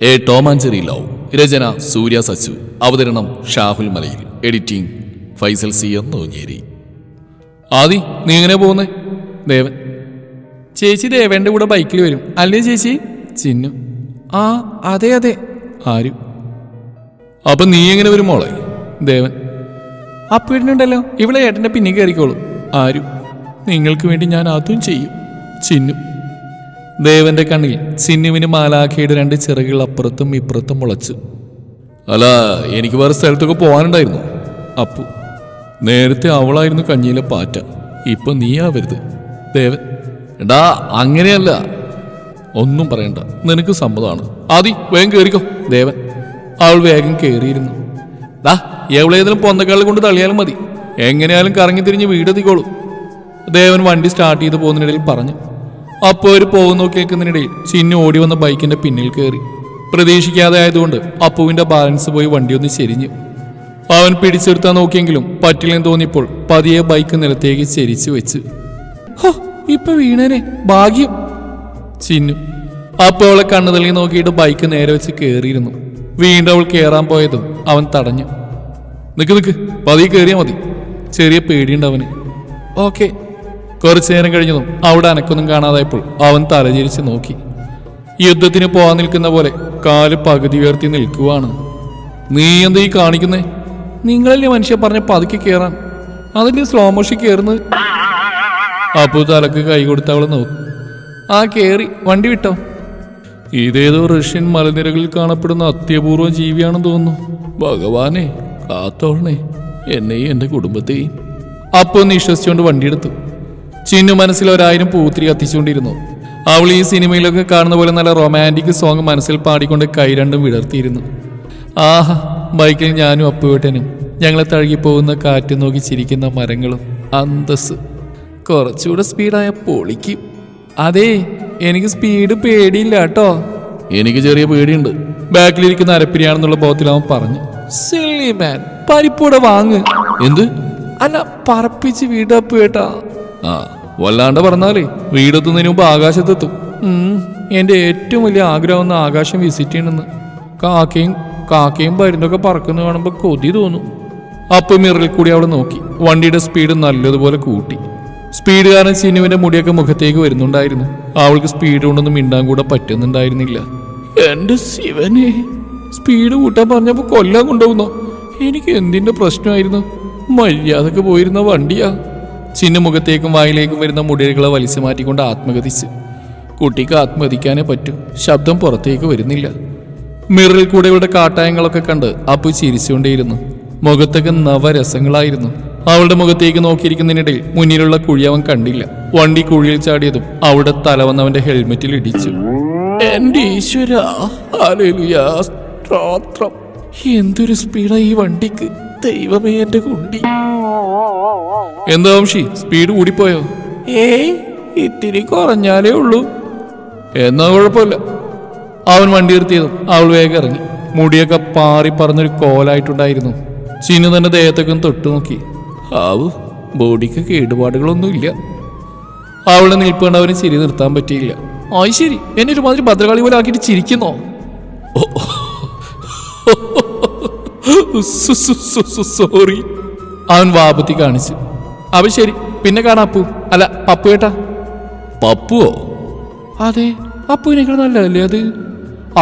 A Tomancheri love രചന സൂര്യ സച്ചു അവതരണം Shahul Malayil editing Faisal C Ennonjeri Aadhi നീ എങ്ങനെ പോകുന്നേ? ദേവൻ. ചേച്ചി ദേവന്റെ കൂടെ ബൈക്കിൽ വരും. അല്ലേ ചേച്ചി? ചിന്നു. ആ അതെ അതെ. ആരും? അപ്പൊ നീ എങ്ങനെ വരും മോളെ? ദേവൻ. അപ്പീടിനുണ്ടല്ലോ ഇവിടെ ഏട്ടന്റെ പിന്നെ കയറിക്കോളൂ. ആരും? നിങ്ങൾക്ക് വേണ്ടി ഞാൻ അതും ചെയ്യും. ചിന്നു. ദേവന്റെ കണ്ണിൽ ചിന്നുവിന് മാലാഖയുടെ രണ്ട് ചിറകുകൾ അപ്പുറത്തും ഇപ്പുറത്തും മുളച്ചു. അല്ല എനിക്ക് വേറെ സ്ഥലത്തൊക്കെ പോകാനുണ്ടായിരുന്നു. അപ്പു നേരത്തെ അവളായിരുന്നു കഞ്ഞിയിലെ പാറ്റ. ഇപ്പൊ നീയാവരുത് ദേവൻ എടാ അങ്ങനെയല്ല. ഒന്നും പറയണ്ട. നിനക്ക് സമ്മതമാണ് ആദി വേഗം കേറിക്കോ. ദേവൻ അവൾ വേഗം കേറിയിരുന്നു. ഡാ എവളേതിലും പൊന്തക്കാളിൽ കൊണ്ട് തള്ളിയാലും മതി. എങ്ങനെയാലും കറങ്ങി തിരിഞ്ഞ് വീടെത്തിക്കോളൂ. ദേവൻ വണ്ടി സ്റ്റാർട്ട് ചെയ്ത് പോകുന്നതിനിടയിൽ പറഞ്ഞു. അപ്പോൾ ഒരു പോകുന്നു കേൾക്കുന്നതിനിടയിൽ ചിന്നു ഓടി വന്ന ബൈക്കിന്റെ പിന്നിൽ കയറി. പ്രതീക്ഷിക്കാതെ ആയതുകൊണ്ട് അപ്പുവിന്റെ ബാലൻസ് പോയി വണ്ടി ഒന്ന് ചെരിഞ്ഞു. അവൻ പിടിച്ചെടുത്താൻ നോക്കിയെങ്കിലും പറ്റില്ലെന്ന് തോന്നിയപ്പോൾ പതിയെ ബൈക്ക് നിലത്തേക്ക് ചെരിച്ചു വെച്ച്. ഹോ ഇപ്പൊ വീണേനെ ഭാഗ്യം. ചിന്നു അപ്പോൾ അവളെ കണ്ണു തള്ളി നോക്കിയിട്ട് ബൈക്ക് നേരെ വെച്ച് കയറിയിരുന്നു. വീണ്ടും അവൾ കയറാൻ പോയതും അവൻ തടഞ്ഞു. നിക്ക് നിക്ക് പതിയെ കയറിയാ മതി. ചെറിയ പേടിയുണ്ട് അവന്. ഓക്കെ. കുറച്ചു നേരം കഴിഞ്ഞതും അവിടെ അനക്കൊന്നും കാണാതായപ്പോൾ അവൻ തലചിരിച്ച് നോക്കി. യുദ്ധത്തിന് പോകാൻ നിൽക്കുന്ന പോലെ കാൽ പകുതി ഉയർത്തി നിൽക്കുവാണ്. നീ എന്താ ഈ കാണിക്കുന്നേ? നിങ്ങളല്ലേ മനുഷ്യ പറഞ്ഞ പതുക്കെ കയറാൻ അതിന്റെ സ്ലോ മോഷൻ കയറുന്നത് അപ്പു തലക്ക് കൈ കൊടുത്ത് അവൾ നോക്കും. ആ കേറി വണ്ടി വിട്ടോ. ഇതേതോ റഷ്യൻ മലനിരകളിൽ കാണപ്പെടുന്ന അത്യപൂർവ ജീവിയാണെന്ന് തോന്നുന്നു. ഭഗവാനെ കാത്തോളണേ എന്നെയും എന്റെ കുടുംബത്തെയും. അപ്പൊ നിശ്വസിച്ചുകൊണ്ട് വണ്ടിയെടുത്തു ചിന്നു മനസ്സിൽ ഒരായിരം പൂത്തിരി കത്തിച്ചുകൊണ്ടിരുന്നു. അവൾ ഈ സിനിമയിലൊക്കെ കാണുന്ന പോലെ നല്ല റൊമാന്റിക് സോങ് മനസ്സിൽ പാടിക്കൊണ്ട് കൈ രണ്ടും വിടർത്തിയിരുന്നു. ആഹ ബൈക്കിൽ ഞാനും അപ്പുവേട്ടനും. ഞങ്ങളെ തഴുകിപ്പോകുന്ന കാറ്റ് നോക്കി ചിരിക്കുന്ന മരങ്ങളും അന്തസ് കുറച്ചുകൂടെ സ്പീഡായ പൊളിക്ക്. അതേ എനിക്ക് സ്പീഡ് പേടിയില്ല കേട്ടോ. എനിക്ക് ചെറിയ പേടിയുണ്ട്. ബാക്കിലിരിക്കുന്ന അരപ്പിരിയാണെന്നുള്ള ബോധത്തിൽ അവൻ പറഞ്ഞു സില്ലി മാൻ പരിപ്പൂടെ വാങ്ങ്. എന്ത്? അല്ല പറപ്പിച്ച് വീടപ്പ് കേട്ടാ ആ വല്ലാണ്ട് പറഞ്ഞാലേ വീടെത്തുന്നതിന് മുമ്പ് ആകാശത്തെത്തും. എന്റെ ഏറ്റവും വലിയ ആഗ്രഹം ഒന്ന് ആകാശം വിസിറ്റ് ചെയ്യണമെന്ന്. കാക്കയും കാക്കയും പരുന്നൊക്കെ പറക്കുന്ന കാണുമ്പോൾ കൊതി തോന്നും. അപ്പൊ മിററിൽ കൂടി അവൾ നോക്കി. വണ്ടിയുടെ സ്പീഡ് നല്ലതുപോലെ കൂട്ടി. സ്പീഡ് കാരണം ചിന്നുവിന്റെ മുടിയൊക്കെ മുഖത്തേക്ക് വരുന്നുണ്ടായിരുന്നു. അവൾക്ക് സ്പീഡ് കൊണ്ടൊന്നും മിണ്ടാൻ കൂടെ പറ്റുന്നുണ്ടായിരുന്നില്ല. എന്റെ ശിവനെ സ്പീഡ് കൂട്ടാൻ പറഞ്ഞപ്പോ കൊല്ലം കൊണ്ടുപോകുന്നോ? എനിക്ക് എന്തിന്റെ പ്രശ്നമായിരുന്നു? മര്യാദയ്ക്ക് പോയിരുന്ന വണ്ടിയാ. ചിന്നു മുഖത്തേക്കും വായിലേക്കും വരുന്ന മുടികളെ വലിച്ചു മാറ്റിക്കൊണ്ട് ആത്മഗതിച്ച്. കുട്ടിക്ക് ആത്മഗതിക്കാനേ പറ്റൂ. ശബ്ദം പുറത്തേക്ക് വരുന്നില്ല. മിററിൽ കൂടെ ഇവിടെ കാട്ടായങ്ങളൊക്കെ കണ്ട് അപ്പു ചിരിച്ചുകൊണ്ടേയിരുന്നു. മുഖത്തൊക്കെ നവരസങ്ങളായിരുന്നു. അവളുടെ മുഖത്തേക്ക് നോക്കിയിരിക്കുന്നതിനിടയിൽ മുന്നിലുള്ള കുഴി അവൻ കണ്ടില്ല. വണ്ടി കുഴിയിൽ ചാടിയതും അവിടെ തല വന്നവന്റെ ഹെൽമെറ്റിൽ ഇടിച്ചു. എന്റെ ഈശ്വര എന്തൊരു സ്പീഡാ ഈ വണ്ടിക്ക്. ദൈവമേ എന്റെ കുണ്ടി. എന്താ വംശി സ്പീഡ് കൂടിപ്പോയോ ഏയ് ഇത്തിരി കുറഞ്ഞാലേ ഉള്ളൂ എന്നാ കുഴപ്പമില്ല അവൻ വണ്ടി നിർത്തിയതും അവൾ വേഗം ഇറങ്ങി മുടിയൊക്കെ പാറി പറഞ്ഞൊരു കോലായിട്ടുണ്ടായിരുന്നു ചിന്നു തന്നെ ദേഹത്തൊക്കെ തൊട്ടു നോക്കി ആവു ബോഡിക്ക് കേടുപാടുകളൊന്നുമില്ല അവളെ നിൽപ്പ് കണ്ട് അവന് ചിരി നിർത്താൻ പറ്റിയില്ല ആയി ശരി എന്നെ ഒരുമാതിരി ഭദ്രകാളി പോലെ ആക്കിയിട്ട് ചിരിക്കുന്നോ സോറി അവൻ വാപത്തി കാണിച്ചു. അവൻ ശരി. പിന്നെ കാണാം അപ്പു. അല്ല പപ്പു കേട്ടാ പപ്പുവോ? അതെ. അപ്പുവിനേക്കാൾ നല്ലതല്ലേ അത്?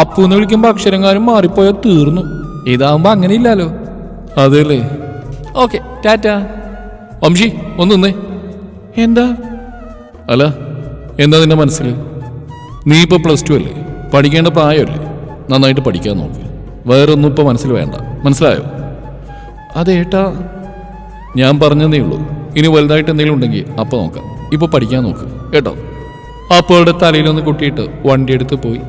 അപ്പു എന്ന് വിളിക്കുമ്പോ അക്ഷരങ്കാരും മാറിപ്പോയാൽ തീർന്നു. ഇതാവുമ്പോ അങ്ങനെ ഇല്ലല്ലോ അതെല്ലേ? ഓക്കെ ടാറ്റ. വംശി ഒന്ന് നിന്നേ. എന്താ? അല്ല എന്താ നിന്റെ മനസ്സിൽ നീ ഇപ്പൊ പ്ലസ് ടു അല്ലേ? പഠിക്കേണ്ട പ്രായമല്ലേ? നന്നായിട്ട് പഠിക്കാൻ നോക്ക്. വേറൊന്നും ഇപ്പൊ മനസ്സിൽ വേണ്ട. മനസ്സിലായോ? അതേട്ടാ ഞാൻ പറഞ്ഞതേ ഉള്ളൂ. ഇനി വലുതായിട്ട് എന്തെങ്കിലും ഉണ്ടെങ്കിൽ അപ്പോൾ നോക്കാം. ഇപ്പൊ പഠിക്കാൻ നോക്ക് കേട്ടോ? അപ്പോളുടെ തലയിലൊന്ന് കുട്ടിയിട്ട് വണ്ടി എടുത്ത് പോയി.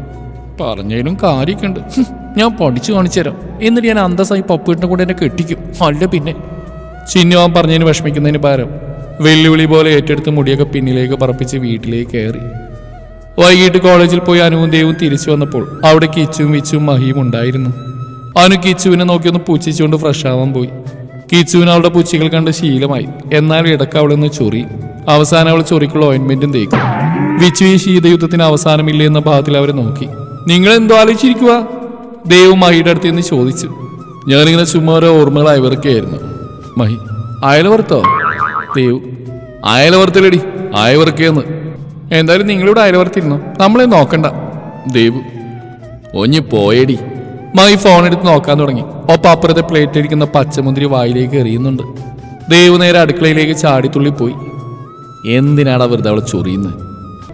പറഞ്ഞതിലും കാര്യമൊക്കെ ഉണ്ട് ഞാൻ പഠിച്ചു കാണിച്ചു തരാം. എന്നിട്ട് ഞാൻ അന്തസ്സായി പപ്പുവിട്ടിനെ കൂടെ എന്നെ കെട്ടിക്കും. അല്ല പിന്നെ. ചിന്നുവാൻ പറഞ്ഞതിന് വിഷമിക്കുന്നതിന് പകരം വെല്ലുവിളി പോലെ ഏറ്റെടുത്ത് മുടിയൊക്കെ പിന്നിലേക്ക് പറപ്പിച്ച് വീട്ടിലേക്ക് കയറി. വൈകിട്ട് കോളേജിൽ പോയി അനുവും ദേവും തിരിച്ചു വന്നപ്പോൾ അവിടെ കിച്ചുവും വിച്ചും മഹിയും ഉണ്ടായിരുന്നു. അനു കിച്ചുവിനെ നോക്കിയൊന്ന് പൂച്ചിച്ചുകൊണ്ട് ഫ്രഷ് ആവാൻ പോയി. കിച്ചുവിന് അവളുടെ പുച്ചികൾ കണ്ട് ശീലമായി. എന്നാൽ ഇടയ്ക്ക് അവളെന്ന് ചൊറി. അവസാനം അവൾ ചൊറിക്കുള്ള ഓയിൻമെന്റും തേക്കും. വിച്ചു ഈ ശീതയുദ്ധത്തിന് അവസാനമില്ല എന്ന ഭാഗത്തിൽ അവരെ നോക്കി. നിങ്ങൾ എന്തോ ആലോചിച്ചിരിക്കുക ദേവ് മഹിയുടെ അടുത്ത് നിന്ന് ചോദിച്ചു. ഞാനിങ്ങനെ ചുമ്മാ ഓരോ ഓർമ്മകൾ അയവർക്കായിരുന്നു മഹി അയലവർത്തോ ദേവ് അയലവർത്തിലടി അയവർക്കേന്ന് എന്തായാലും നിങ്ങളിവിടെ അയലവർത്തിരുന്നോ നമ്മളെ നോക്കണ്ട. ദേവ് ഒഞ്ഞ് പോയടി. മൈ ഫോൺ എടുത്ത് നോക്കാൻ തുടങ്ങി. ഒപ്പം അപ്പുറത്തെ പ്ലേറ്റ് ഇരിക്കുന്ന പച്ചമുന്തിരി വായിലേക്ക് എറിയുന്നുണ്ട്. ദേവ് നേരെ അടുക്കളയിലേക്ക് ചാടിത്തുള്ളിപ്പോയി എന്തിനാടാ വെറുതെ അവളെ ചൊറിയുന്നത്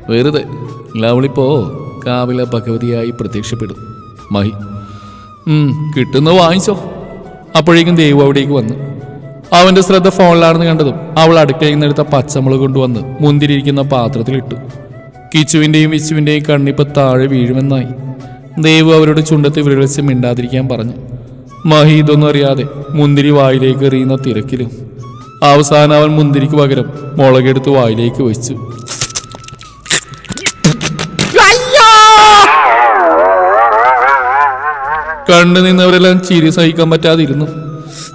വെറുതെ. ലവളിപ്പോ കാവില ഭഗവതിയായി പ്രത്യക്ഷപ്പെടും. മഹി. കിട്ടുന്ന വാങ്ങിച്ചോ. അപ്പോഴേക്കും ദേവ് അവിടേക്ക് വന്നു. അവന്റെ ശ്രദ്ധ ഫോണിലാണെന്ന് കണ്ടതും അവൾ അടുക്കളയിൽ നിന്ന് എടുത്ത പച്ചമുളക് കൊണ്ടുവന്ന് മുന്തിരിയിരിക്കുന്ന പാത്രത്തിലിട്ടു. കിച്ചുവിന്റെയും വിച്ചുവിന്റെയും കണ്ണിപ്പ താഴെ വീഴുമെന്നായി. ദേവ് അവരുടെ ചുണ്ടത്ത് വിരളിച്ച് മിണ്ടാതിരിക്കാൻ പറഞ്ഞു. മഹി ഇതൊന്നും അറിയാതെ മുന്തിരി വായിലേക്ക് എറിയുന്ന തിരക്കിലും അവസാനം അവൻ മുന്തിരിക്ക് പകരം മുളകെടുത്ത് വായിലേക്ക് വെച്ചു. കണ്ടു നിന്നവരെല്ലാം ചിരി സഹിക്കാൻ പറ്റാതിരുന്നു.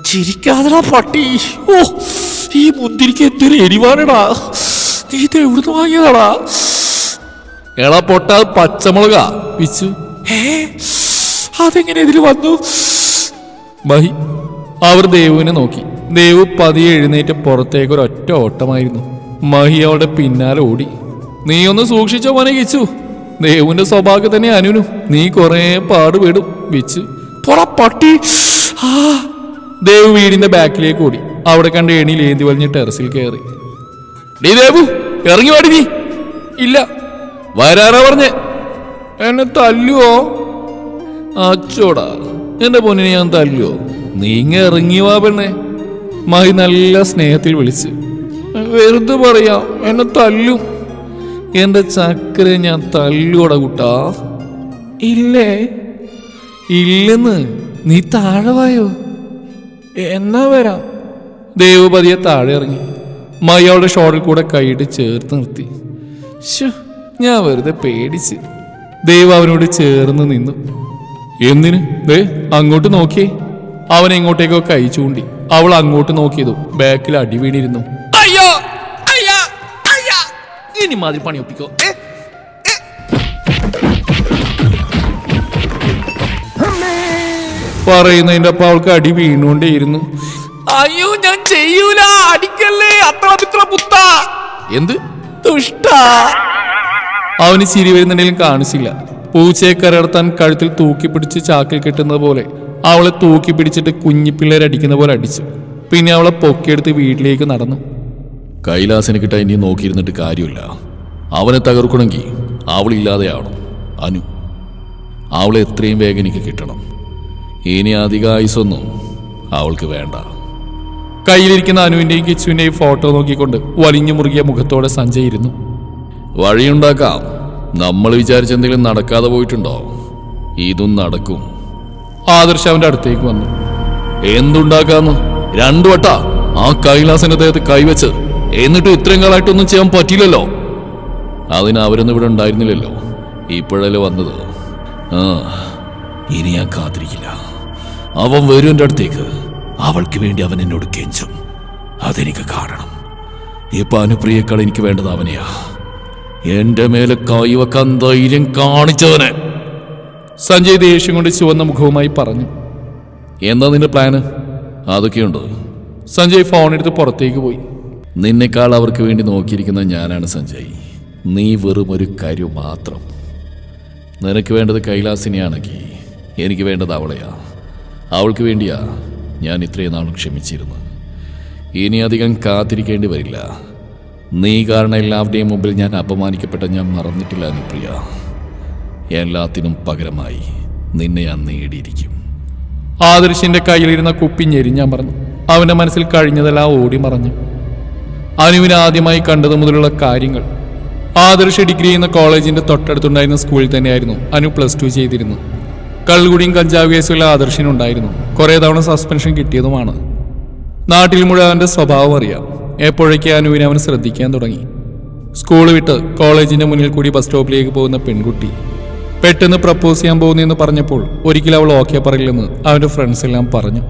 ചിരിക്കാതെടാ പട്ടി. ഓ ഈ മുന്തിരിക്ക് എന്തൊരു എരിവാണടാ. നീ ഇത് എവിടുന്ന് വാങ്ങിയതാടാ? എളാ പൊട്ടാ പച്ചമുളകാ പിച്ചു. അതെങ്ങനെ ഇതിൽ വന്നു? മഹി അവർ ദേവുവിനെ നോക്കി. ദേവു പതിയെ എഴുന്നേറ്റ് പുറത്തേക്ക് ഒരു ഒറ്റ ഓട്ടമായിരുന്നു. മഹി അവളുടെ പിന്നാലെ ഓടി. നീ ഒന്ന് സൂക്ഷിച്ചോ മോനെ കിച്ചു. ദേവുവിന്റെ സ്വഭാവം തന്നെ അനുനു നീ കൊറേ പാടുപെടും വിച്ച്. പൊറ പട്ടി. ദേവ് വീടിന്റെ ബാക്കിലേക്ക് ഓടി. അവിടെ കണ്ട് എണിയിൽ ഏന്തി വലിഞ്ഞ് ടെറസിൽ കയറി ഡി ദേവു ഇറങ്ങി വാടി നീ. ഇല്ല വരാറാ പറഞ്ഞേ. എന്നെ തല്ലുവോ? അച്ചോടാ എന്റെ പൊന്നിനെ ഞാൻ തല്ലുവോ? നീങ്ങ ഇറങ്ങി വാ പെണ്ണെ. മഹി നല്ല സ്നേഹത്തിൽ വിളിച്ച്. വെറുതെ പറയാ എന്നെ തല്ലും. എന്റെ ചക്കരെ ഞാൻ തല്ലുവട കുട്ടാ. ഇല്ലേ? ഇല്ലെന്ന് നീ താഴവായോ എന്നാ വരാം? ദേവപതിയെ താഴെ ഇറങ്ങി. മയ്യയുടെ ഷോളിൽ കൂടെ കൈയിട്ട് ചേർത്ത് നിർത്തി. ഞാൻ വെറുതെ പേടിച്ച്. ദേവ് അവനോട് ചേർന്ന് നിന്നു. എന്തിന്? ദേ അങ്ങോട്ട് നോക്കിയേ അവൻ എങ്ങോട്ടേക്കോ കൈ ചൂണ്ടി. അവൾ അങ്ങോട്ട് നോക്കിയതു ബാക്കിൽ അടി വീണിരുന്നു. അയ്യോ അയ്യാ അയ്യാ. ഇനി മാതിരി പണി ഒപ്പിക്കോ. പറയുന്നതിന്റെ അപ്പ അവൾക്ക് അടി വീണുകൊണ്ടേയിരുന്നു. അയ്യോ ഞാൻ ചെയ്യൂല. അടിക്കല്ലേ. അത്ര പിത്ര പുത്ത. എന്ത്? ദുഷ്ട. അവന് ചിരി വരുന്നുണ്ടെങ്കിലും കാണിച്ചില്ല. പൂച്ചയെ കരടത്താൻ കഴുത്തിൽ തൂക്കി പിടിച്ച് ചാക്കിൽ കെട്ടുന്നത് പോലെ അവളെ തൂക്കി പിടിച്ചിട്ട് കുഞ്ഞിപ്പിള്ളേരെ അടിക്കുന്ന പോലെ അടിച്ചു. പിന്നെ അവളെ പൊക്കിയെടുത്ത് വീട്ടിലേക്ക് നടന്നു. കൈലാസന് കിട്ടാൻ ഇനി നോക്കിയിരുന്നിട്ട് കാര്യമില്ല. അവനെ തകർക്കണമെങ്കിൽ അവളില്ലാതെയാവണം. അനു അവളെ എത്രയും വേഗം എനിക്ക് കിട്ടണം. ഇനി അധിക ആയുസൊന്നും അവൾക്ക് വേണ്ട. കയ്യിലിരിക്കുന്ന അനുവിന്റെയും കിച്ചുവിന്റെയും ഫോട്ടോ നോക്കിക്കൊണ്ട് വലിഞ്ഞു മുറുകിയ മുഖത്തോടെ സഞ്ജയ് ഇരുന്നു. വഴിയുണ്ടാക്കാം. നമ്മൾ വിചാരിച്ച എന്തെങ്കിലും നടക്കാതെ പോയിട്ടുണ്ടോ? ഇതും നടക്കും. ആദർശ അവന്റെ അടുത്തേക്ക് വന്നു. എന്തുണ്ടാക്കാന്ന്? രണ്ടു വട്ട ആ കൈലാസന്റെ ദേഹത്ത് കൈവച്ച് എന്നിട്ട് ഇത്രയും കാലമായിട്ടൊന്നും ചെയ്യാൻ പറ്റിയില്ലല്ലോ. അതിന് അവരൊന്നും ഇവിടെ ഉണ്ടായിരുന്നില്ലല്ലോ. ഇപ്പോഴല്ലേ വന്നത്? ആ ഇനി ഞാൻ കാത്തിരിക്കില്ല. അവൻ വരും എന്റെ അടുത്തേക്ക്. അവൾക്ക് വേണ്ടി അവൻ എന്നോട് കെഞ്ചും. അതെനിക്ക് കാണണം. ഇപ്പൊ അനുപ്രിയേക്കാൾ എനിക്ക് വേണ്ടത് അവനെയാ. എന്റെ മേലെ കൈവക്കാൻ ധൈര്യം കാണിച്ചവന്. സഞ്ജയ് ദേഷ്യം കൊണ്ട് ചുവന്ന മുഖവുമായി പറഞ്ഞു. എന്താ നിന്റെ പ്ലാന് അതൊക്കെയുണ്ട്? സഞ്ജയ് ഫോൺ എടുത്ത് പുറത്തേക്ക് പോയി. നിന്നെക്കാൾ അവർക്ക് വേണ്ടി നോക്കിയിരിക്കുന്ന ഞാനാണ് സഞ്ജയ്. നീ വെറും ഒരു കാര്യം മാത്രം. നിനക്ക് വേണ്ടത് കൈലാസിനെയാണെങ്കിൽ എനിക്ക് വേണ്ടത് അവളെയാ. അവൾക്ക് വേണ്ടിയാ ഞാൻ ഇത്രയും നാളും ക്ഷമിച്ചിരുന്നു ഇനി അധികം കാത്തിരിക്കേണ്ടി വരില്ല. നീ കാരണം എല്ലാവരുടെയും മുമ്പിൽ ഞാൻ അപമാനിക്കപ്പെട്ട ഞാൻ മറന്നിട്ടില്ല അനുപ്രിയ. എല്ലാത്തിനും പകരമായി നിന്നെ ഞാൻ നേടിയിരിക്കും. ആദർശിന്റെ കയ്യിലിരുന്ന കുപ്പി ഞെരിഞ്ഞാൻ പറഞ്ഞു അവന്റെ മനസ്സിൽ കഴിഞ്ഞതെല്ലാം ഓടി മറഞ്ഞു. അനുവിന് ആദ്യമായി കണ്ടത് മുതലുള്ള കാര്യങ്ങൾ. ആദർശ ഡിഗ്രി എന്ന കോളേജിന്റെ തൊട്ടടുത്തുണ്ടായിരുന്ന സ്കൂളിൽ തന്നെയായിരുന്നു അനു പ്ലസ് ടു ചെയ്തിരുന്നു. കള്ളുകുടിയും കഞ്ചാവ് കേസുള്ള ആദർശിനുണ്ടായിരുന്നു. കുറേ തവണ സസ്പെൻഷൻ കിട്ടിയതുമാണ്. നാട്ടിൽ മുഴുവൻ അവന്റെ സ്വഭാവം അറിയാം. എപ്പോഴേക്ക് അനുവിനെ അവൻ ശ്രദ്ധിക്കാൻ തുടങ്ങി. സ്കൂൾ വിട്ട് കോളേജിന്റെ മുന്നിൽ കൂടി ബസ് സ്റ്റോപ്പിലേക്ക് പോകുന്ന പെൺകുട്ടി. പെട്ടെന്ന് പ്രപ്പോസ് ചെയ്യാൻ പോകുന്നെന്ന് പറഞ്ഞപ്പോൾ ഒരിക്കലും അവൾ ഓക്കെ പറയില്ലെന്ന് അവന്റെ ഫ്രണ്ട്സ് എല്ലാം പറഞ്ഞു.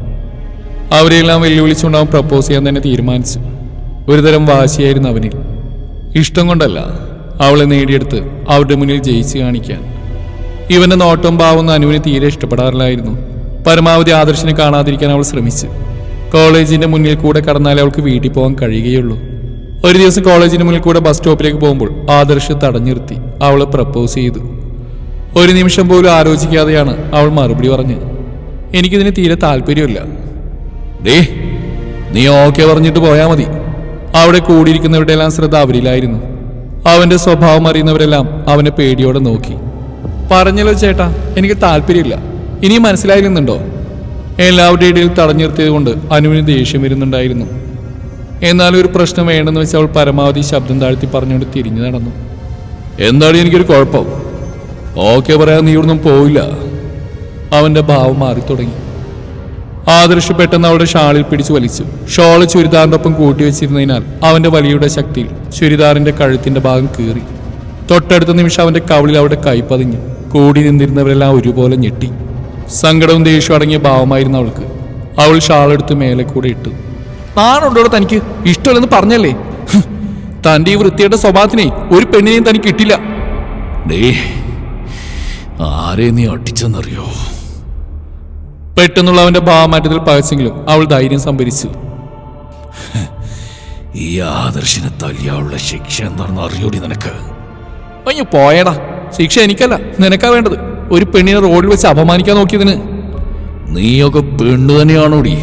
അവരെല്ലാം വെല്ലുവിളിച്ചുകൊണ്ട് അവൻ പ്രപ്പോസ് ചെയ്യാൻ തന്നെ തീരുമാനിച്ചു. ഒരുതരം വാശിയായിരുന്നു അവനിൽ. ഇഷ്ടം കൊണ്ടല്ല അവളെ നേടിയെടുത്ത് അവരുടെ മുന്നിൽ ജയിച്ച് കാണിക്കാൻ. ഇവന്റെ നോട്ടം പാവുന്ന അനുവിന് തീരെ ഇഷ്ടപ്പെടാറില്ലായിരുന്നു. പരമാവധി ആദർശിനെ കാണാതിരിക്കാൻ അവൾ ശ്രമിച്ചു. കോളേജിന്റെ മുന്നിൽ കൂടെ കടന്നാലേ അവൾക്ക് വീട്ടിൽ പോകാൻ കഴിയുകയുള്ളൂ. ഒരു ദിവസം കോളേജിന് മുന്നിൽ കൂടെ ബസ് സ്റ്റോപ്പിലേക്ക് പോകുമ്പോൾ ആദർശ് തടഞ്ഞു അവൾ പ്രപ്പോസ് ചെയ്തു. ഒരു നിമിഷം പോലും ആലോചിക്കാതെയാണ് അവൾ മറുപടി പറഞ്ഞ് എനിക്കിതിന് തീരെ താല്പര്യമില്ല. ഡേ നീ ഓക്കെ പറഞ്ഞിട്ട് പോയാൽ മതി. അവിടെ കൂടിയിരിക്കുന്നവരുടെ എല്ലാം ശ്രദ്ധ അവരിലായിരുന്നു. അവന്റെ സ്വഭാവം അറിയുന്നവരെല്ലാം അവനെ പേടിയോടെ നോക്കി. പറഞ്ഞല്ലോ ചേട്ടാ എനിക്ക് താല്പര്യമില്ല. ഇനിയും മനസ്സിലായില്ലെന്നുണ്ടോ? എല്ലാവരുടെ ഇടയിൽ തടഞ്ഞു നിർത്തിയത് കൊണ്ട് അനുവിന് ദേഷ്യം വരുന്നുണ്ടായിരുന്നു. എന്നാൽ ഒരു പ്രശ്നം വേണ്ടെന്ന് വെച്ച് അവൾ പരമാവധി ശബ്ദം താഴ്ത്തി പറഞ്ഞുകൊണ്ട് തിരിഞ്ഞു നടന്നു. എന്താണ് എനിക്കൊരു കുഴപ്പം? ഓക്കെ പറയാൻ നീ ഇവിടുന്നും പോയില്ല അവന്റെ ഭാവം മാറി തുടങ്ങി. ആദർശ് പെട്ടെന്ന് അവളുടെ ഷാളിൽ പിടിച്ചു വലിച്ചു. ഷോൾ ചുരിദാറിന്റെ ഒപ്പം കൂട്ടിവെച്ചിരുന്നതിനാൽ അവന്റെ വലിയുടെ ശക്തിയിൽ ചുരിദാറിന്റെ കഴുത്തിന്റെ ഭാഗം കീറി. തൊട്ടടുത്ത നിമിഷം അവന്റെ കവളിൽ അവളുടെ കൈ പതിഞ്ഞു കൂടി നിന്നിരുന്നവരെല്ലാം ഒരുപോലെ ഞെട്ടി. സങ്കടവും ദേഷ്യവും അടങ്ങിയ ഭാവമായിരുന്നു അവൾക്ക്. അവൾ ഷാളെടുത്ത് മേലെ കൂടെ ഇട്ടു. നാണുണ്ടോ തനിക്ക്? ഇഷ്ടമല്ലെന്ന് പറഞ്ഞല്ലേ? തന്റെ തന്റെ ഈ വൃത്തിയുടെ സ്വഭാവത്തിനെ ഒരു പെണ്ണിനെയും തനിക്ക് കിട്ടില്ല. ഡേ ആരെ നീ അടിച്ചെന്നറിയോ? പെട്ടെന്നുള്ള അവന്റെ ഭാവമാറ്റത്തിൽ പകച്ചെങ്കിലും അവൾ ധൈര്യം സംഭരിച്ചു. ഈ ആദർശിനെ തല്ലിയാവുള്ള ശിക്ഷ എന്താണെന്ന് അറിയൂടി നിനക്ക്? അയ്യോ പോയടാ. ശിക്ഷ എനിക്കല്ല. നിനക്കാ വേണ്ടത്. ഒരു പെണ്ണിനെ റോഡിൽ വെച്ച് അപമാനിക്കാൻ നോക്കിയതിന്? നീയൊക്കെ പെണ്ണു തന്നെയാണോടി?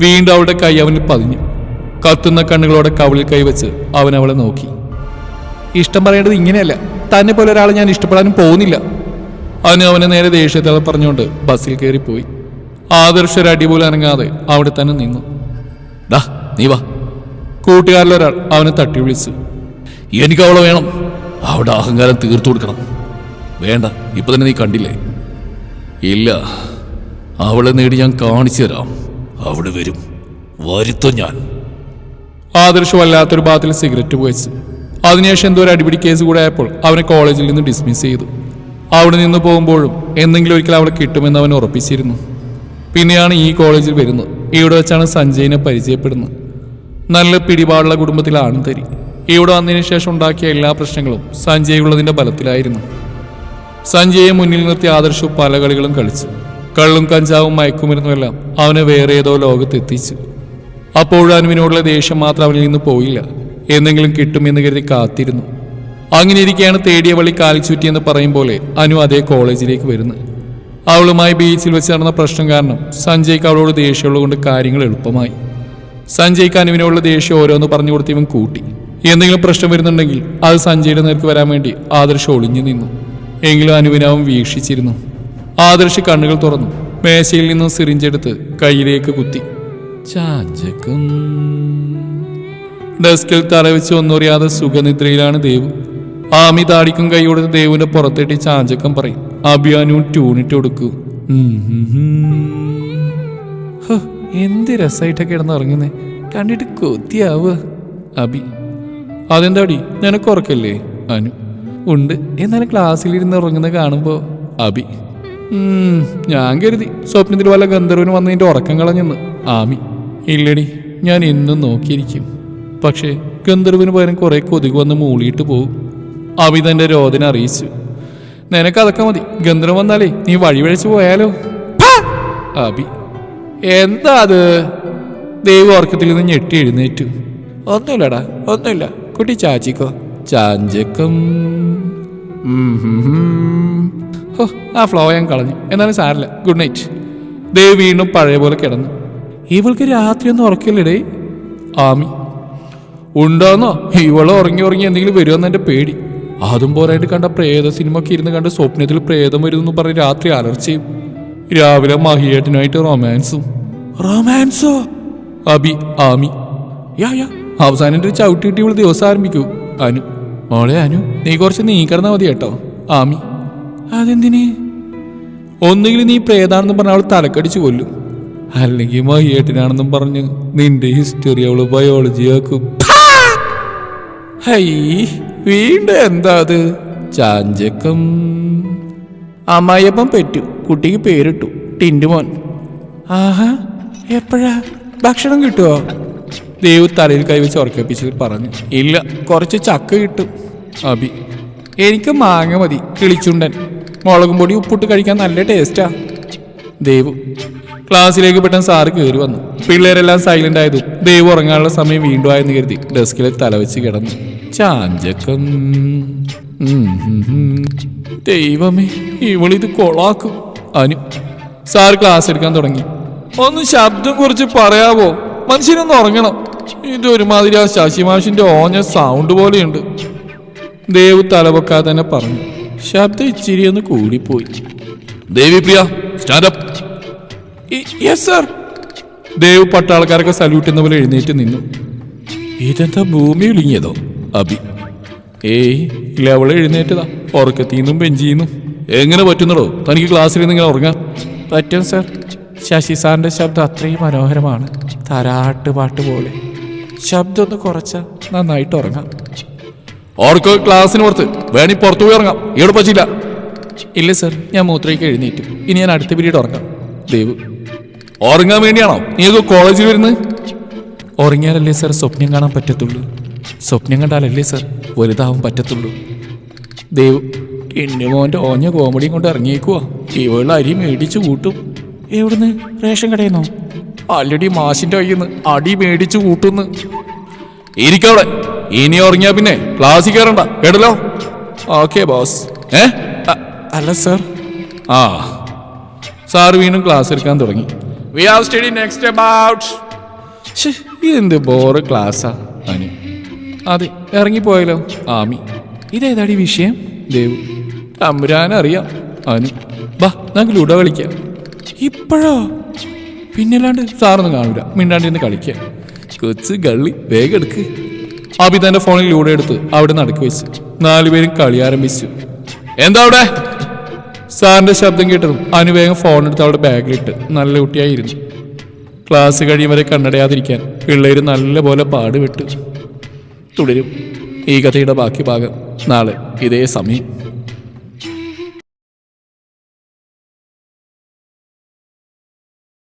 വീണ്ടും അവളുടെ കൈ അവനിൽ പതിഞ്ഞു. കത്തുന്ന കണ്ണുകളോടെ കവിളിൽ കൈവച്ച് അവൻ അവളെ നോക്കി. ഇഷ്ടം പറയേണ്ടത് ഇങ്ങനെയല്ല. തന്നെ പോലെ ഒരാളെ ഞാൻ ഇഷ്ടപ്പെടാനും പോകുന്നില്ല. അവന് അവനെ നേരെ ദേഷ്യത്തോടെ പറഞ്ഞുകൊണ്ട് ബസ്സിൽ കയറിപ്പോയി. ആദർശ ഒരു അടിപോലെ പോലും അനങ്ങാതെ അവിടെ തന്നെ നിന്നു. ഡാ നീ വാ. കൂട്ടുകാരിലൊരാൾ അവനെ തട്ടി വിളിച്ചു. എനിക്ക് അവളെ വേണം. അവിടെ അഹങ്കാരം തീർത്തു കൊടുക്കണം. വേണ്ട ഇപ്പൊ തന്നെ നീ കണ്ടില്ലേ? ഇല്ല അവളെ നേടി ഞാൻ കാണിച്ചു തരാം. അവിടെ വരും. വരുത്തും ഞാൻ. ആദർശമല്ലാത്തൊരു ബാത്തിൽ സിഗരറ്റ് പുകച്ചു അതിനുശേഷം എന്തോ ഒരു അടിപിടി കേസ് കൂടെ ആയപ്പോൾ അവനെ കോളേജിൽ നിന്ന് ഡിസ്മിസ് ചെയ്തു. അവിടെ നിന്ന് പോകുമ്പോഴും എന്തെങ്കിലും ഒരിക്കൽ അവളെ കിട്ടുമെന്ന് അവൻ ഉറപ്പിച്ചിരുന്നു. പിന്നെയാണ് ഈ കോളേജിൽ വരുന്നത്. ഇവിടെ വെച്ചാണ് സഞ്ജയിനെ പരിചയപ്പെടുന്നത്. നല്ല പിടിപാടുള്ള കുടുംബത്തിലാണ് തരി. ഇവിടെ വന്നതിന് ശേഷം ഉണ്ടാക്കിയ എല്ലാ പ്രശ്നങ്ങളും സഞ്ജയ് ഉള്ളതിന്റെ ബലത്തിലായിരുന്നു. സഞ്ജയെ മുന്നിൽ നിർത്തി ആദർശു പല കളികളും കളിച്ചു. കള്ളും കഞ്ചാവും മയക്കുമരുന്നുമെല്ലാം അവനെ വേറെ ഏതോ ലോകത്ത് എത്തിച്ചു അപ്പോഴും അനുവിനോടുള്ള ദേഷ്യം മാത്രം അവനിൽ നിന്ന് പോയില്ല. എന്തെങ്കിലും കിട്ടുമെന്ന് കരുതി കാത്തിരുന്നു. അങ്ങനെ ഇരിക്കെയാണ് തേടിയ വഴി കാലിച്ചുറ്റിയെന്ന് പറയും പോലെ അനു അതേ കോളേജിലേക്ക് വരുന്നത് അവളുമായി ബീച്ചിൽ വെച്ച് നടന്ന പ്രശ്നം കാരണം സഞ്ജയ്ക്ക് അവളോട് ദേഷ്യമുള്ളതുകൊണ്ട് കാര്യങ്ങൾ എളുപ്പമായി. സഞ്ജയ്ക്ക് അനുവിനോടുള്ള ദേഷ്യം ഓരോന്ന് പറഞ്ഞു കൊടുത്ത് ഇവൻ കൂട്ടി. എന്തെങ്കിലും പ്രശ്നം വരുന്നുണ്ടെങ്കിൽ അത് സഞ്ജയുടെ നേർക്ക് വരാൻ വേണ്ടി ആദർശം ഒളിഞ്ഞു നിന്നു. എങ്കിലും അനുവിനാവും വീക്ഷിച്ചിരുന്നു. ആദർശ് കണ്ണുകൾ തുറന്നു. മേശയിൽ നിന്നും സിറിഞ്ചെടുത്ത് കയ്യിലേക്ക് കുത്തി. ചാഞ്ചകം. ഡെസ്കിൽ തലവെച്ച് ഒന്നറിയാതെ സുഖനിദ്രയിലാണ് ദേവ്. ആമി താടിക്കും കൈ കൊടുത്ത് ദേവിന്റെ പുറത്തെട്ടി ചാഞ്ചക്കം പറയും. അഭിയാനു ട്യൂണിട്ട് കൊടുക്കൂ. എന്ത് രസമായിട്ടൊക്കെ കിടന്ന് കണ്ടിട്ട് കൊത്തിയാവുക അബി അതെന്താടി? നിനക്ക് ഉറക്കല്ലേ അനു? ഉണ്ട്. എന്നാലും ക്ലാസ്സിലിരുന്ന് ഉറങ്ങുന്ന കാണുമ്പോ അബി ഞാൻ കരുതി സ്വപ്നത്തിൽ വല്ല ഗന്ധർവന് വന്നതിന്റെ ഉറക്കം കളഞ്ഞെന്ന്. ആമി. ഇല്ലടി ഞാൻ എന്നും നോക്കിയിരിക്കും. പക്ഷേ ഗന്ധർവന് പകരം കുറെ കൊതുക് വന്ന് മൂളിയിട്ട് പോകും അബി തന്റെ രോദന അറിയിച്ചു. നിനക്ക് അതൊക്കെ മതി. ഗന്ധർവൻ വന്നാലേ നീ വഴിവഴിച്ചു പോയാലോ! അബി എന്താ അത്? ദൈവ ഓർക്കത്തിൽ നിന്ന് ഞെട്ടി എഴുന്നേറ്റു. ഒന്നുമില്ലടാ ഒന്നുമില്ല. കുട്ടി ചാച്ചിക്കോ. ചാഞ്ചക്കം. ഹും ആ ഫ്ലോ ഞാൻ കളഞ്ഞു. എന്നാലും സാരില്ല ഗുഡ് നൈറ്റ് ദേവ് വീണ്ടും പഴയ പോലെ കിടന്നു. ഇവൾക്ക് രാത്രി ഒന്നും ഉറക്കില്ലടേ. ആമി. ഉണ്ടോന്നോ? ഇവൾ ഉറങ്ങി ഉറങ്ങി എന്തെങ്കിലും വരുമെന്ന് എന്റെ പേടി. അതും പോരായിട്ട് കണ്ട പ്രേത സിനിമ ഒക്കെ ഇരുന്ന് കണ്ട് സ്വപ്നത്തിൽ പ്രേതം വരുമെന്ന് പറഞ്ഞ് രാത്രി അലർച്ചയും. രാവിലെ മഹിയേട്ടനായിട്ട് റൊമാൻസും. റൊമാൻസോ? അബി ആമി. യാ യാ. അവസാനം ഒരു ഇവൾ ദിവസം ആരംഭിക്കൂ. അനു മോളെ അനു നീ കുറച്ച് നീ കിടന്നാ മതി കേട്ടോ. ആമി. അതെന്തിന്? ഒന്നുകിൽ നീ പ്രേതാണെന്നും പറഞ്ഞ അവൾ തലക്കടിച്ചു കൊല്ലും. അല്ലെങ്കിൽ മഹിയേട്ടനാണെന്നും പറഞ്ഞ് നിന്റെ ഹിസ്റ്ററി അവൾ ബയോളജി ആക്കും. വീണ്ടും എന്താ അത്? ചാഞ്ചക്കം. അമ്മായിയപ്പം പെറ്റു കുട്ടിക്ക് പേരിട്ടു ടിൻഡുമോൻ. ആഹാ എപ്പോഴാ? ഭക്ഷണം കിട്ടുമോ ദേവ് തലയിൽ കൈവച്ച് ഉറക്കിപ്പിച്ച് പറഞ്ഞു ഇല്ല കുറച്ച് ചക്ക കിട്ടും അബി. എനിക്ക് മാങ്ങ മതി കിളിച്ചുണ്ടൻ. മുളകും പൊടി ഉപ്പിട്ട് കഴിക്കാൻ നല്ല ടേസ്റ്റാ ദേവു ക്ലാസ്സിലേക്ക് പെട്ടെന്ന് സാറ് കയറി വന്നു. പിള്ളേരെല്ലാം സൈലന്റ് ആയതും ദേവ് ഉറങ്ങാനുള്ള സമയം വീണ്ടും ആയെന്ന് കരുതി ഡെസ്കിലെ തലവെച്ച് കിടന്നു. ചാഞ്ചക്കം. ദൈവമേ ഇവളിത് കൊളാക്കും. അനു സാർ ക്ലാസ് എടുക്കാൻ തുടങ്ങി. ഒന്ന് ശബ്ദം കുറിച്ച് പറയാവോ? മനുഷ്യനൊന്ന് ഉറങ്ങണം. ഇതൊരുമാതിരി ആ ശശിമാഷിന്റെ ഓഞ്ഞ സൗണ്ട് പോലെയുണ്ട്. ദേവ് തലപൊക്കാതെ തന്നെ പറഞ്ഞു. ശബ്ദം ഇച്ചിരി ഒന്ന് കൂടിപ്പോയി. Devipriya stand up yes sir Dev പട്ടാൾക്കാരൊക്കെ salute എന്ന പോലെ എഴുന്നേറ്റ് നിന്നു. ഇതെന്താ ഭൂമി വിളിങ്ങിയതോ അബി ഏയ് ഇല്ല അവളെ എഴുന്നേറ്റതാ. ഉറക്കത്തിന്നും ബെഞ്ചിന്നും. എങ്ങനെ പറ്റുന്നടോ? തനിക്ക് ക്ലാസ്സിൽ നിന്ന് ഇങ്ങനെ ഉറങ്ങാം പറ്റും സർ ശശി സാറിന്റെ ശബ്ദം അത്രയും മനോഹരമാണ്. താരാട്ട് പാട്ട് പോലെ. ശബ്ദം ഒന്ന് കുറച്ച നന്നായിട്ട് ഉറങ്ങാം. ഓർക്ക് ക്ലാസ്സിന് പുറത്ത്? വേണി പുറത്തു പോയി ഇറങ്ങാം ഇവിടെ പറ്റില്ല ഇല്ല സർ ഞാൻ മൂത്രയ്ക്ക് എഴുന്നേറ്റു. ഇനി ഞാൻ അടുത്ത പീരീഡ് ഉറങ്ങാം. ദേവ്. ഉറങ്ങാൻ വേണ്ടിയാണോ? നീയൊക്കെ കോളേജിൽ വരുന്നത് ഉറങ്ങിയാലല്ലേ സർ സ്വപ്നം കാണാൻ പറ്റത്തുള്ളൂ. സ്വപ്നം കണ്ടാലല്ലേ സർ വലുതാവാൻ പറ്റത്തുള്ളൂ. ദേവ് ഇന്നുമോന്റെ ഓഞ്ഞ കോമഡിയും കൊണ്ട് ഇറങ്ങിയേക്കുവാ. ഇവളുടെ അരി മേടിച്ചു കൂട്ടും. എവിടുന്ന്? റേഷൻ കടയിൽ നിന്നോ? ആൾറെഡി മാഷിന്റെ കയ്യിൽ നിന്ന് അടി മേടിച്ചു കൂട്ടുന്നു. ഇരിക്കവിടെ. ഇനി ഉറങ്ങിയാ പിന്നെ ക്ലാസ്സിൽ കയറണ്ട കേട്ടല്ലോ? Okay boss. ഏ? അല്ല സർ. ആ. സാർ വീണ്ടും ക്ലാസ് എടുക്കാൻ തുടങ്ങി. We have study next about ഇതെന്ത് ബോറ് ക്ലാസ്സാ അനു? അതെ ഇറങ്ങിപ്പോയല്ലോ. ആമി. ഇതേതാടി വിഷയം? ദേവ്. തമ്പുരാനറിയാം അനു. ബാ നമുക്ക് ലുഡോ കളിക്കാം. ഇപ്പോഴോ? പിന്നല്ലാണ്ട് സാറൊന്നും കാണൂല. മിണ്ടാണ്ടിരുന്ന് കളിക്കുക കൊച്ച് ഗള്ളി വേഗം എടുക്ക്. അബി തന്റെ ഫോണിൽ ലൂടെ എടുത്ത് അവിടെ നടക്കി വെച്ച്. നാലുപേരും കളി ആരംഭിച്ചു. എന്താ അവിടെ? സാറിന്റെ ശബ്ദം കേട്ടതും അനുവേഗം ഫോൺ എടുത്ത് അവളുടെ ബാഗിലിട്ട് നല്ല കുട്ടിയായിരുന്നു. ക്ലാസ് കഴിയും വരെ കണ്ണടയാതിരിക്കാൻ പിള്ളേര് നല്ലപോലെ പാടുവിട്ടു തുടരും. ഈ കഥയുടെ ബാക്കി ഭാഗം നാളെ ഇതേ സമയം.